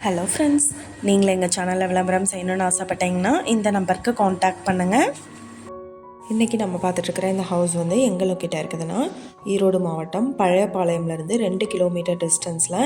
Hello friends நீங்கள் எங்கள் சேனலில் விளம்பரம் செய்யணும்னு ஆசைப்பட்டீங்கன்னா இந்த நம்பருக்கு காண்டாக்ட் பண்ணுங்கள் இன்றைக்கி நம்ம பார்த்துட்ருக்குற இந்த ஹவுஸ் வந்து எங்கே லொக்கேட் இருக்குதுன்னா ஈரோடு மாவட்டம் பழையபாளையம்லேருந்து ரெண்டு கிலோமீட்டர் டிஸ்டன்ஸில்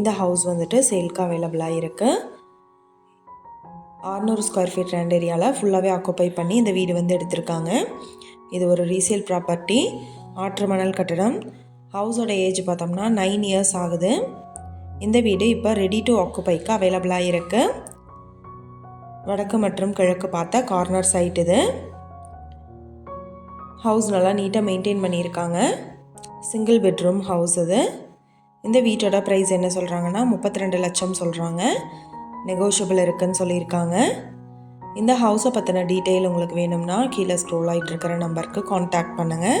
இந்த ஹவுஸ் வந்துட்டு சேல்க்கு அவைலபிளாக இருக்குது ஆறுநூறு ஸ்கொயர் ஃபீட் ரெண்டு ஏரியாவில் ஃபுல்லாகவே ஆக்குப்பை பண்ணி இந்த வீடு வந்து எடுத்திருக்காங்க. இது ஒரு ரீசேல் ப்ராப்பர்ட்டி ஆற்று மணல் கட்டடம். ஹவுஸோட ஏஜ் பார்த்தோம்னா நைன் இயர்ஸ் ஆகுது. இந்த வீடு இப்போ ரெடி டு ஆக்குபைக்கு அவைலபிளாக இருக்குது வடக்கு மற்றும் கிழக்கு பார்த்த கார்னர் சைட் இது. ஹவுஸ் நல்லா நீட்டாக மெயின்டைன் பண்ணியிருக்காங்க. சிங்கிள் பெட்ரூம் ஹவுஸ் இது. இந்த வீட்டோட ப்ரைஸ் என்ன சொல்கிறாங்கன்னா முப்பத்தி ரெண்டு லட்சம் சொல்கிறாங்க நெகோஷியபிள் இருக்குன்னு சொல்லியிருக்காங்க. இந்த ஹவுஸை பற்றின டீட்டெயில் உங்களுக்கு வேணும்னா கீழே ஸ்க்ரோல் ஆகிட்டு இருக்கிற நம்பருக்கு காண்டாக்ட் பண்ணுங்கள்